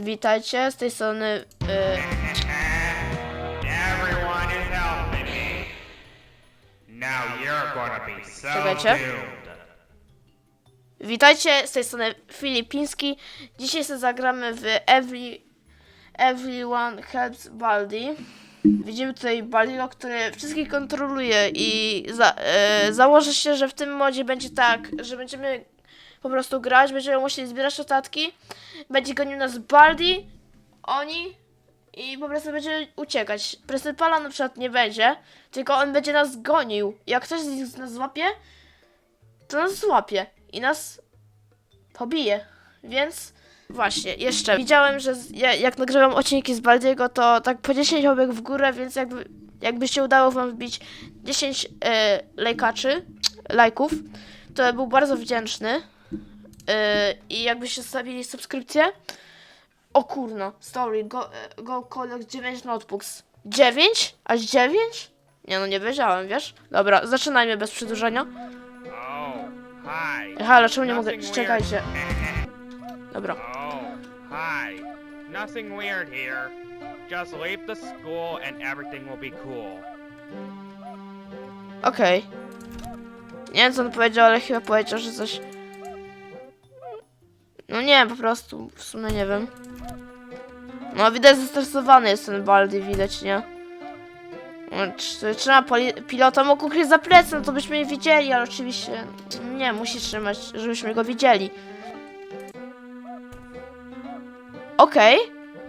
Witajcie, z tej strony... y, so Czekajcie. witajcie, z tej strony Filipiński. Dzisiaj sobie zagramy w Every... Everyone Helps Baldi. Widzimy tutaj Baldiego, który wszystkich kontroluje i za, e, założę się, że w tym modzie będzie tak, że będziemy po prostu grać, będziemy musieli zbierać notatki, będzie gonił nas Baldi, oni i po prostu będzie uciekać. Pryncypala na przykład nie będzie, tylko on będzie nas gonił. Jak ktoś z nich nas złapie, to nas złapie i nas pobije. Więc właśnie, jeszcze widziałem, że jak nagrywam odcinki z Baldiego, to tak po 10 łapek w górę, więc jakby, jakby się udało wam wbić 10 e, lajkaczy, lajków, to był bardzo wdzięczny. E, I jakbyście zostawili subskrypcję. O kurno, story, go, e, go Collect 9 notebooks. 9? Aż 9? Nie no, nie wiedziałem, wiesz? Dobra, zaczynajmy bez przedłużania. Hi. Halo, czemu nie mogę? Czekajcie. Dobra. Hi. Nothing weird here. Just leave the school and everything will be cool. Okej. Nie wiem co on powiedział, ale chyba powiedział, że coś... No nie, po prostu, w sumie nie wiem. No widać zestresowany jest ten Baldi, widać, nie? Tr- Trzyma poli- pilota, mógł ukryć za plecy, no to byśmy je widzieli, ale oczywiście nie, musi trzymać, żebyśmy go widzieli. Okej.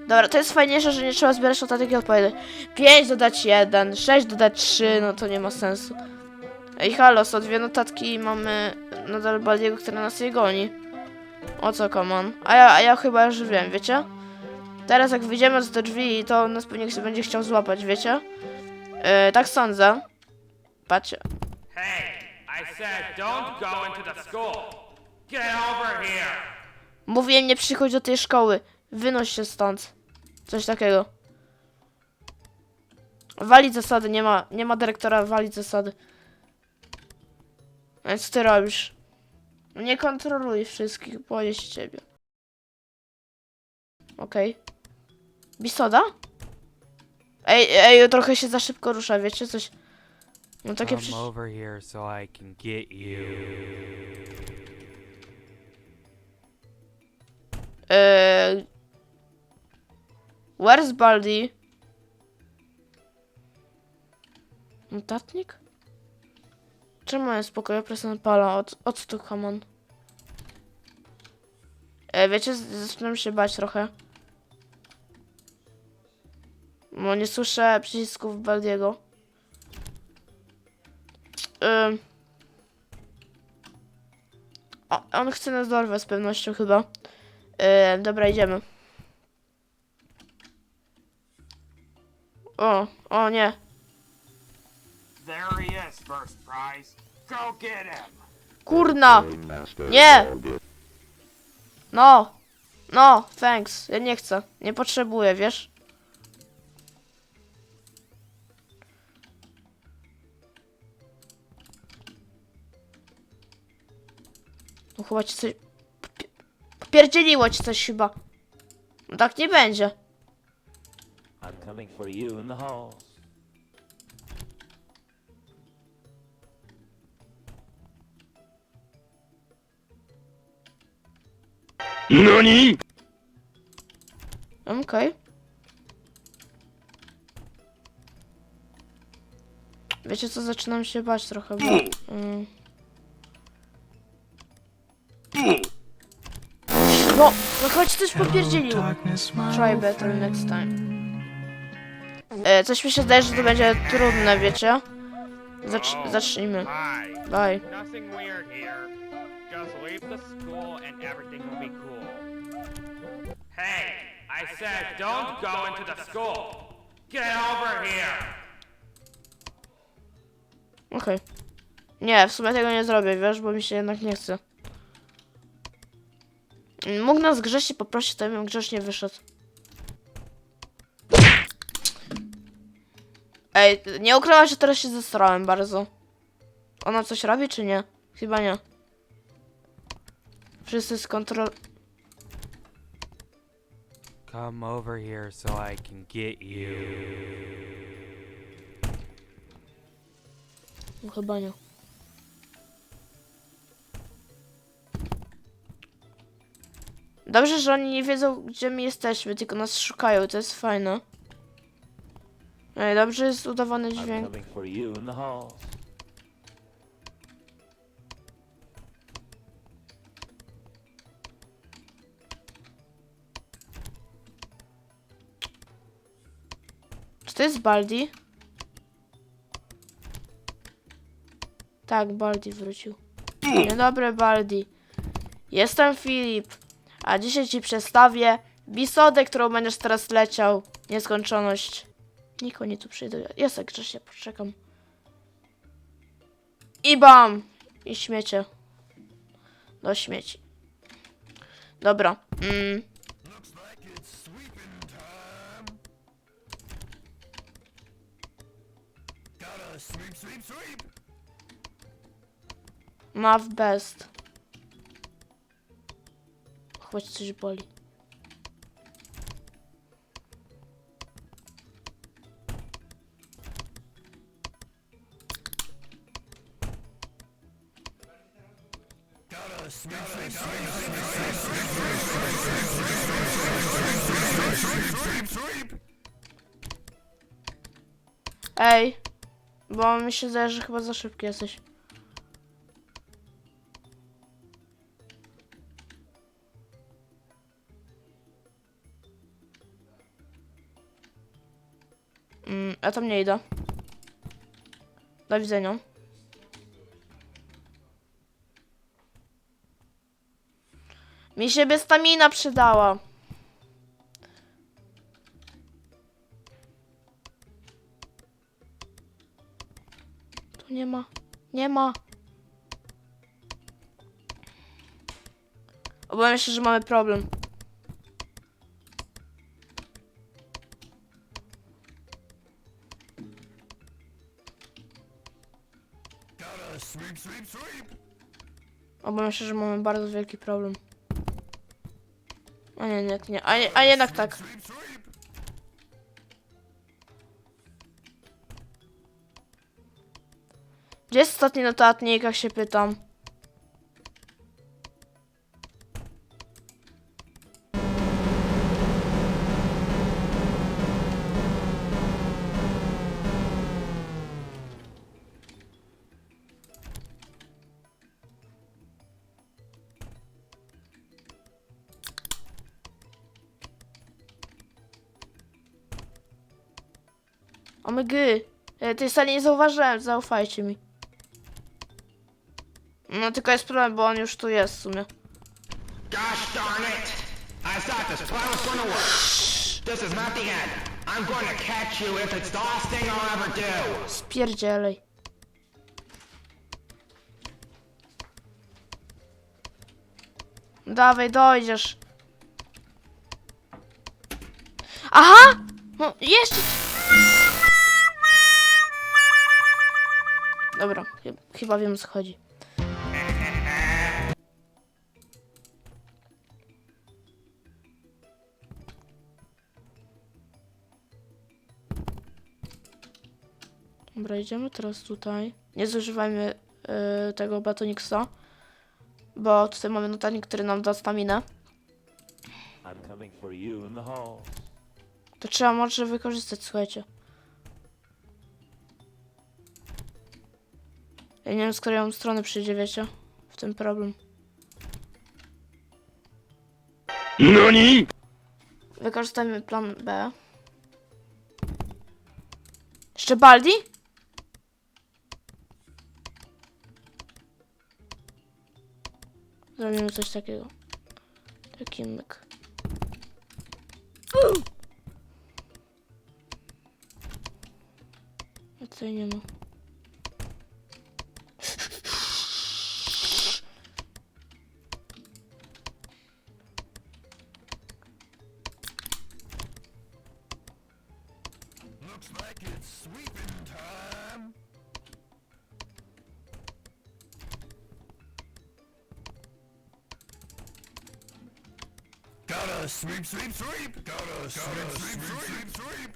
Dobra, to jest fajniejsze, że nie trzeba zbierać notatek i odpowiedzi. 5 dodać 1, 6 dodać 3, no to nie ma sensu. Ej, halo, są dwie notatki i mamy nadal Baldiego, który nas je goni. O co, komon? A ja, a ja chyba już wiem, wiecie? Teraz jak wyjdziemy z te drzwi, to on nas pewnie będzie chciał złapać, wiecie? Yy, tak sądzę. Patrzcie. Hey, I said don't go into the school. Get over here. Mówię, nie przychodź do tej szkoły. Wynoś się stąd. Coś takiego. Walić zasady, nie ma, nie ma dyrektora, walić zasady. Więc co ty robisz? Nie kontroluj wszystkich, boję się ciebie. Okej. Bisoda? Ej, ej, trochę się za szybko rusza, wiecie, coś... No takie przecież... over here so I can get you. Eee... Where's Baldi? Notatnik? Jest spokoju presję pala? O, c- o co tu hamon? E, wiecie, zaczynam się bać trochę. Bo nie słyszę przycisków Baldiego. On chce nas dorwać z pewnością chyba. Dobra, idziemy. O, o nie. There he first prize. Go get him. Kurna! Nie! No! No, thanks. Ja nie chcę. Nie potrzebuję, wiesz? No chyba ci coś... popie- Popierdzieliło ci coś chyba. No tak nie będzie. I'm coming for you in the halls. Okej. Wiecie co, zaczynam się bać trochę, bo... Mm. No, no chodź też popierdzielił. Try better next time. E, coś mi się zdaje, że to będzie trudne, wiecie? Zacz Oh, zacznijmy. Bye. Just leave the school and everything will be cool. Hey, I said don't go into the school. Get over here. Okej. Nie, w sumie tego nie zrobię, wiesz, bo mi się jednak nie chce. Mógł nas grzecznie poprosić, to ja bym grzecznie wyszedł. Ej, nie ukrywam, że teraz się zestrałem bardzo. Ona coś robi, czy nie? Chyba nie. Wszyscy z kontrol... Come over here so I can get you. No chyba nie. Dobrze, że oni nie wiedzą, gdzie my jesteśmy, tylko nas szukają, to jest fajne. Ej, dobrze jest udawany I'm dźwięk. coming for you in the hall. To jest Baldi? Tak, Baldi wrócił. Dzień dobry, Baldi. Jestem Filip, a dzisiaj ci przedstawię bisodę, którą będziesz teraz leciał. Nieskończoność. Nikt nie tu przyjdzie. Ja sobie grzecznie poczekam. I bam! I śmiecie. Do śmieci. Dobra. Mm. Maw best. Choć coś boli. Ej, bo mi się zdaje, że chyba za szybki jesteś. Mm, ja tam nie idę. Do widzenia. Mi się by stamina przydała. Tu nie ma. Nie ma. Obawiam się, że mamy problem. Obawiam się, że mamy bardzo wielki problem. A nie, nie, nie. A, nie, a jednak tak. Gdzie jest ostatni notatnik, jak się pytam? Omygy. E, Tej sali nie zauważyłem, zaufajcie mi. No tylko jest problem, bo on już tu jest w sumie. Gosh darn it! I thought this plan was gonna work. This is not the end. I'm to catch you if it's the last thing I'll ever do. Spierdzielej. Dawaj, dojdziesz. Aha! No, jeszcze... Dobra, chy- chyba wiem co chodzi. Dobra, idziemy teraz tutaj. Nie zużywajmy y, tego batoniksa, bo tutaj mamy notatnik, który nam da staminę. To trzeba może wykorzystać, słuchajcie. Ja nie wiem, z której strony przyjdzie, wiecie? W tym problem. NANI?! Wykorzystajmy plan B. Jeszcze Baldi? Zrobimy coś takiego. Taki myk. A tutaj nie ma. Gotta sweep, sweep, sweep. Gotta sweep, sweep, sweep, sweep.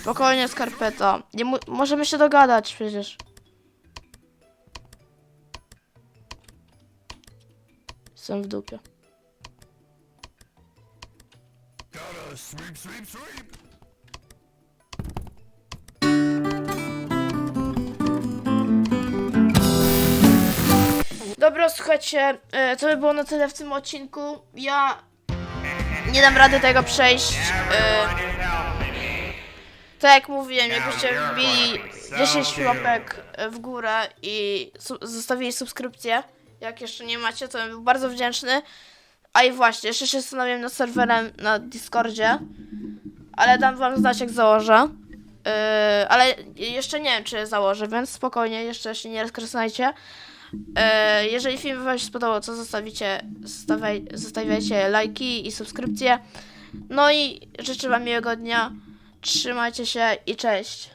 Spokojnie, skarpeta. Nie mu- możemy się dogadać przecież. Jestem w dupie. Gotta sweep, sweep, sweep. Dobra, słuchajcie, e, to by było na tyle w tym odcinku. Ja nie dam rady tego przejść. E, tak jak mówiłem, jakbyście wbili 10 łapek w górę i zostawili subskrypcję, jak jeszcze nie macie, to bym był bardzo wdzięczny. A i właśnie, jeszcze się zastanawiam nad serwerem na Discordzie, ale dam wam znać jak założę. Yy, ale jeszcze nie wiem, czy założę, więc spokojnie, jeszcze się nie rozkręcajcie. E, jeżeli film Wam się spodobał, to zostawicie, zostawiaj, zostawiajcie lajki i subskrypcje. No i życzę Wam miłego dnia. Trzymajcie się i cześć.